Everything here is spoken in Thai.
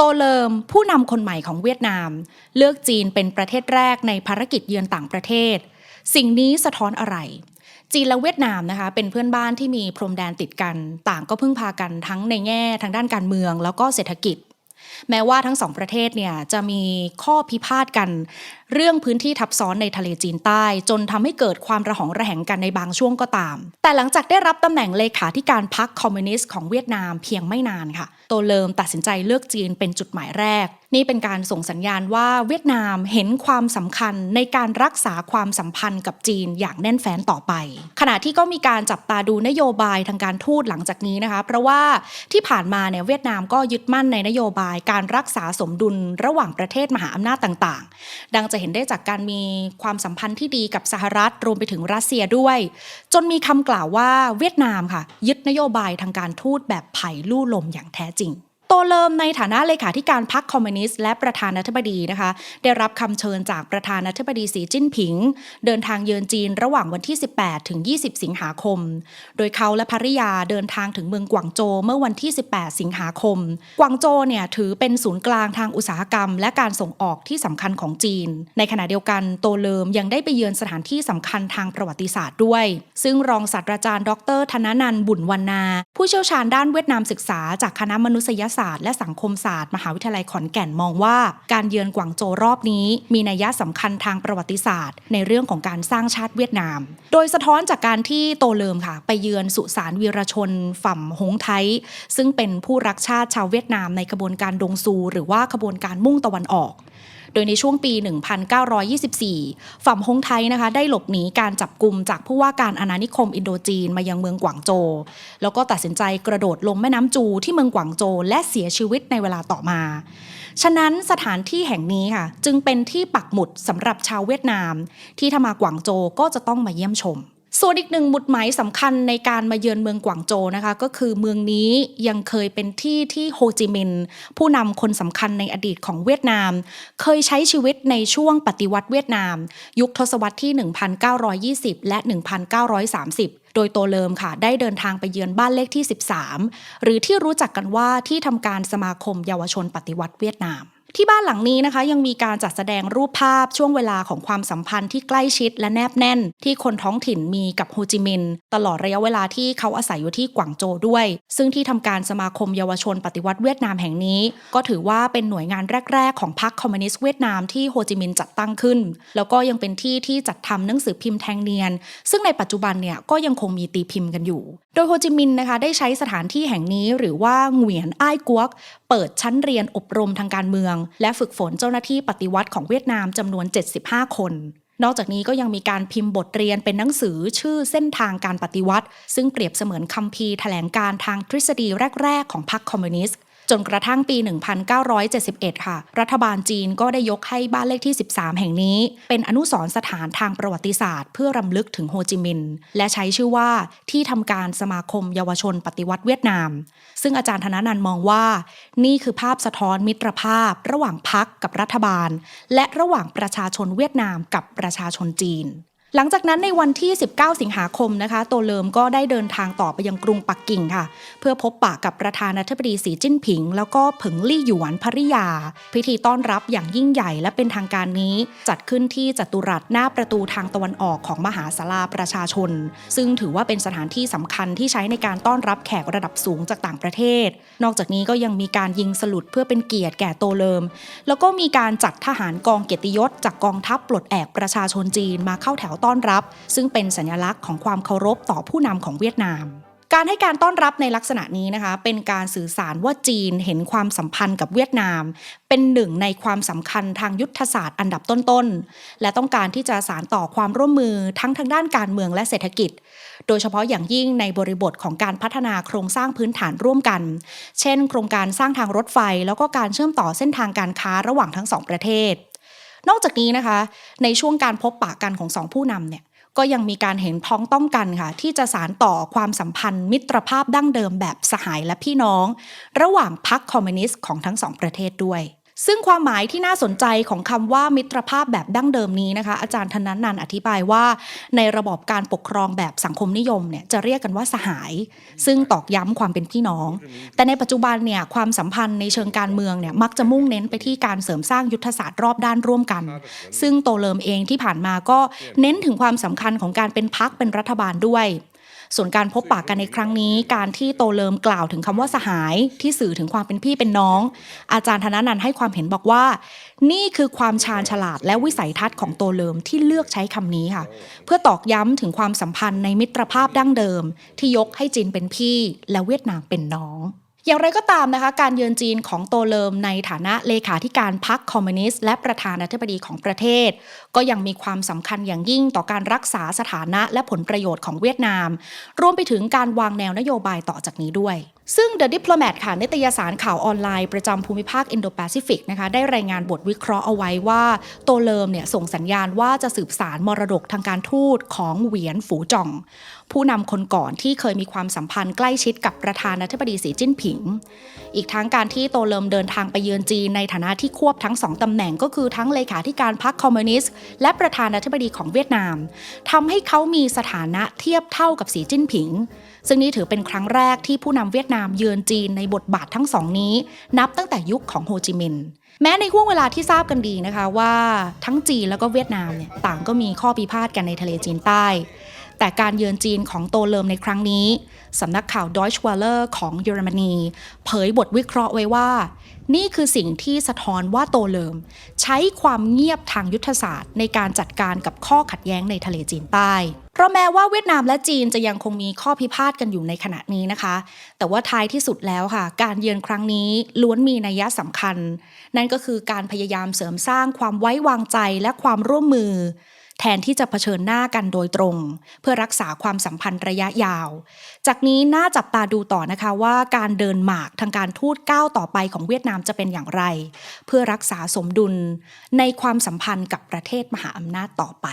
โตเลิมผู้นำคนใหม่ของเวียดนาม เลือกจีนเป็นประเทศแรกในภารกิจเยือนต่างประเทศ สิ่งนี้สะท้อนอะไร จีนและเวียดนามนะคะเป็นเพื่อนบ้านที่มีพรมแดนติดกัน ต่างก็พึ่งพากันทั้งในแง่ทางด้านการเมืองแล้วก็เศรษฐกิจ แม้ว่าทั้งสองประเทศเนี่ยจะมีข้อพิพาทกันเรื่องพื้นที่ทับซ้อนในทะเลจีนใต้ จนทำให้เกิดความระหองระแหงกันในบางช่วงก็ตาม แต่หลังจากได้รับตำแหน่งเลขาธิการพรรคคอมมิวนิสต์ของเวียดนามเพียงไม่นานค่ะ โตเลิมตัดสินใจเลือกจีนเป็นจุดหมายแรก นี่เป็นการส่งสัญญาณว่าเวียดนามเห็นความสำคัญในการรักษาความสัมพันธ์กับจีนอย่างแน่นแฟ้นต่อไป ขณะที่ก็มีการจับตาดูนโยบายทางการทูตหลังจากนี้นะคะ เพราะว่าที่ผ่านมาเนี่ยเวียดนามก็ยึดมั่นในนโยบายการรักษาสมดุลระหว่างประเทศมหาอำนาจต่าง ๆ ดังจะเห็นได้จากการมีความสัมพันธ์ที่ดีกับสหรัฐรวมไปถึงรัสเซียด้วย จนมีคำกล่าวว่าเวียดนามค่ะ ยึดนโยบายทางการทูตแบบไผ่ลู่ลมอย่างแท้จริง โตเลิมในฐานะเลขาธิการพรรคคอมมิวนิสต์และประธานาธิบดีนะคะ ได้รับคำเชิญจากประธานาธิบดีสีจิ้นผิง เดินทางเยือนจีนระหว่างวันที่ 18 ถึง 20 สิงหาคม โดยเขาและภริยาเดินทางถึงเมืองกวางโจวเมื่อวันที่ 18 สิงหาคม กวางโจวเนี่ยถือเป็นศูนย์กลางทางอุตสาหกรรม และการส่งออกที่สำคัญของจีน ในขณะเดียวกันโตเลิมยังได้ไปเยือนสถานที่สำคัญทางประวัติศาสตร์ด้วย ซึ่งรองศาสตราจารย์ ดร ธนนันบุญวรรณาผู้เชี่ยวชาญด้านเวียดนามศึกษาจากคณะมนุษยศาสตร์และสังคมศาสตร์ มหาวิทยาลัยขอนแก่นมองว่า การเยือนกวางโจรอบนี้ มีนัยสำคัญทางประวัติศาสตร์ ในเรื่องของการสร้างชาติเวียดนาม โดยสะท้อนจากการที่โตเลิมค่ะ ไปเยือนสุสานวีรชนฝ่ำหงไทยซึ่งเป็นผู้รักชาติชาวเวียดนามในขบวนการดงซู หรือว่าขบวนการมุ่งตะวันออก โดยในช่วงปี 1924 ฝั่งฮงไทยนะคะได้หลบหนีการจับกลุ่มจากผู้ว่าการอาณานิคมอินโดจีนมายังเมืองกวางโจ แล้วก็ตัดสินใจกระโดดลงแม่น้ำจูที่เมืองกวางโจและเสียชีวิตในเวลาต่อมา ฉะนั้นสถานที่แห่งนี้ค่ะ จึงเป็นที่ปักหมุดสำหรับชาวเวียดนาม ที่ถ้ามากวางโจก็จะต้องมาเยี่ยมชม ส่วนอีกหนึ่งหมุดหมายสำคัญในการมาเยือนเมืองกวางโจนะคะ ก็คือเมืองนี้ยังเคยเป็นที่ที่โฮจิมินห์ผู้นำคนสำคัญในอดีตของเวียดนาม เคยใช้ชีวิตในช่วงปฏิวัติเวียดนาม ยุคทศวรรษที่ 1920 และ 1930โดยโตเลิมค่ะ ได้เดินทางไปเยือนบ้านเลขที่ 13 หรือที่รู้จักกันว่าที่ทำการสมาคมเยาวชนปฏิวัติเวียดนาม ที่บ้านหลังนี้นะคะ ยังมีการจัดแสดงรูปภาพช่วงเวลาของความสัมพันธ์ที่ใกล้ชิดและแนบแน่น ที่คนท้องถิ่นมีกับโฮจิมินห์ตลอดระยะเวลาที่เขาอาศัยอยู่ที่กวางโจวด้วย ซึ่งที่ทำการสมาคมเยาวชนปฏิวัติเวียดนามแห่งนี้ ก็ถือว่าเป็นหน่วยงานแรก ๆ ของพรรคคอมมิวนิสต์เวียดนามที่โฮจิมินห์จัดตั้งขึ้น แล้วก็ยังเป็นที่ที่จัดทำหนังสือพิมพ์แทงเนียน ซึ่งในปัจจุบันเนี่ยก็ยังคงมีตีพิมพ์กันอยู่ โดยโฮจิมินห์นะคะได้ใช้สถานที่แห่งนี้หรือว่าเหวียนอ้ายกวก เปิดชั้นเรียนอบรมทางการเมืองและฝึกฝนเจ้าหน้าที่ปฏิวัติของเวียดนามจำนวน 75 คน นอกจากนี้ก็ยังมีการพิมพ์บทเรียนเป็นหนังสือชื่อเส้นทางการปฏิวัติ ซึ่งเปรียบเสมือนคัมภีร์แถลงการทางทฤษฎีแรก ๆ ของพรรคคอมมิวนิสต์ จนกระทั่งปี 1971 ค่ะ รัฐบาลจีนก็ได้ยกให้บ้านเลขที่ 13 แห่งนี้ เป็นอนุสรณ์สถานทางประวัติศาสตร์ เพื่อรำลึกถึงโฮจิมินห์และใช้ชื่อว่าที่ทำการสมาคมเยาวชนปฏิวัติเวียดนาม ซึ่งอาจารย์ธนนันมองว่า นี่คือภาพสะท้อนมิตรภาพ ระหว่างพรรคกับรัฐบาล และระหว่างประชาชนเวียดนามกับประชาชนจีน หลังจากนั้นในวันที่ 19 สิงหาคมนะคะ โตเลิมก็ได้เดินทางต่อไปยังกรุงปักกิ่งค่ะ เพื่อพบปะกับประธานาธิบดีสีจิ้นผิง แล้วก็ผึงลี่หยวนภริยา พิธีต้อนรับอย่างยิ่งใหญ่และเป็นทางการนี้ จัดขึ้นที่จัตุรัสหน้าประตูทางตะวันออกของมหาศาลาประชาชน ซึ่งถือว่าเป็นสถานที่สำคัญที่ใช้ในการต้อนรับแขกระดับสูงจากต่างประเทศ นอกจากนี้ก็ยังมีการยิงสลุดเพื่อเป็นเกียรติแก่โตเลิม แล้วก็มีการจัดทหารกองเกียรติยศจากกองทัพปลดแอกประชาชนจีนมาเข้าแถวต้อนรับ ซึ่งเป็นสัญลักษณ์ของความเคารพต่อผู้นำของเวียดนาม การให้การต้อนรับในลักษณะนี้นะคะเป็นการสื่อสารว่าจีนเห็นความสัมพันธ์กับเวียดนาม เป็นหนึ่งในความสำคัญทางยุทธศาสตร์อันดับต้นๆ และต้องการที่จะสารต่อความร่วมมือทั้งทางด้านการเมืองและเศรษฐกิจโดยเฉพาะอย่างยิ่งในบริบทของการพัฒนาโครงสร้างพื้นฐานร่วมกัน เช่น โครงการสร้างทางรถไฟ แล้วก็การเชื่อมต่อเส้นทางการค้าระหว่างทั้งสองประเทศ นอกจากนี้นะคะ ในช่วงการพบปะกันของสองผู้นำเนี่ยก็ยังมีการเห็นพ้องต้องกันค่ะ ที่จะสารต่อความสัมพันธ์ มิตรภาพดั้งเดิมแบบสหายและพี่น้อง ระหว่างพรรคคอมมิวนิสต์ของทั้งสองประเทศด้วย ซึ่งความหมายที่น่าสนใจของคำว่ามิตรภาพแบบดั้งเดิมนี้นะคะ อาจารย์ธนันนันอธิบายว่า ในระบบการปกครองแบบสังคมนิยมเนี่ยจะเรียกกันว่าสหาย ซึ่งตอกย้ำความเป็นพี่น้อง แต่ในปัจจุบันเนี่ยความสัมพันธ์ในเชิงการเมืองเนี่ยมักจะมุ่งเน้นไปที่การเสริมสร้างยุทธศาสตร์รอบด้านร่วมกัน ซึ่งโตเลิมเองที่ผ่านมาก็เน้นถึงความสำคัญของการเป็นพักเป็นรัฐบาลด้วย ส่วนการพบปะกันในครั้งนี้ การที่โตเลิมกล่าวถึงคำว่าสหาย ที่สื่อถึงความเป็นพี่เป็นน้อง อาจารย์ธนนันให้ความเห็นบอกว่า นี่คือความชาญฉลาดและวิสัยทัศน์ของโตเลิมที่เลือกใช้คำนี้ค่ะ เพื่อตอกย้ำถึงความสัมพันธ์ในมิตรภาพดั้งเดิม ที่ยกให้จีนเป็นพี่และเวียดนามเป็นน้อง อย่างไรก็ตามนะคะการเยือนจีนของโตเลิมในฐานะเลขาธิการพรรคคอมมิวนิสต์และประธานาธิบดีของประเทศ ก็ยังมีความสำคัญอย่างยิ่งต่อการรักษาสถานะและผลประโยชน์ของเวียดนาม รวมไปถึงการวางแนวนโยบายต่อจากนี้ด้วย ซึ่ง The Diplomat ค่ะนิตยสารข่าวออนไลน์ประจำภูมิภาคอินโดแปซิฟิกนะคะได้รายงานบทวิเคราะห์เอาไว้ว่า โตเลิมเนี่ยส่งสัญญาณว่าจะสืบสารมรดกทางการทูตของเหวียนฝูจ่อง ผู้นำคนก่อนที่เคยมีความสัมพันธ์ใกล้ชิดกับประธานาธิบดีสีจิ้นผิง อีกทั้งการที่โตเลิมเดินทางไปเยือนจีนในฐานะที่ควบทั้งสองตำแหน่งก็คือทั้งเลขาธิการพรรคคอมมิวนิสต์และประธานาธิบดีของเวียดนามทำให้เขามีสถานะเทียบเท่ากับสีจิ้นผิง ซึ่งนี่ถือเป็นครั้งแรกที่ผู้นำเวียดนามเยือนจีนในบทบาททั้งสองนี้ นับตั้งแต่ยุคของโฮจิมินห์แม้ในห่วงเวลาที่ทราบกันดีนะคะว่าทั้งจีนแล้วก็เวียดนามเนี่ยต่างก็มีข้อพิพาทกันในทะเลจีนใต้ แต่การเยือนจีนของโตเลิมในครั้งนี้สำนักข่าว Deutsche Welle ของเยอรมนี เผยบทวิเคราะห์ไว้ว่า นี่คือสิ่งที่สะท้อนว่าโตเลิม ใช้ความเงียบทางยุทธศาสตร์ในการจัดการกับข้อขัดแย้งในทะเลจีนใต้ เพราะแม้ว่าเวียดนามและจีนจะยังคงมีข้อพิพาทกันอยู่ในขณะนี้นะคะ แต่ว่าท้ายที่สุดแล้วค่ะ การเยือนครั้งนี้ล้วนมีนัยยะสำคัญ นั่นก็คือการพยายามเสริมสร้างความไว้วางใจและความร่วมมือ แทนที่จะเผชิญหน้ากันโดยตรง เพื่อรักษาความสัมพันธ์ระยะยาว จากนี้น่าจับตาดูต่อนะคะว่าการเดินหมากทางการทูตก้าวต่อไปของเวียดนามจะเป็นอย่างไร เพื่อรักษาสมดุลในความสัมพันธ์กับประเทศมหาอำนาจต่อไป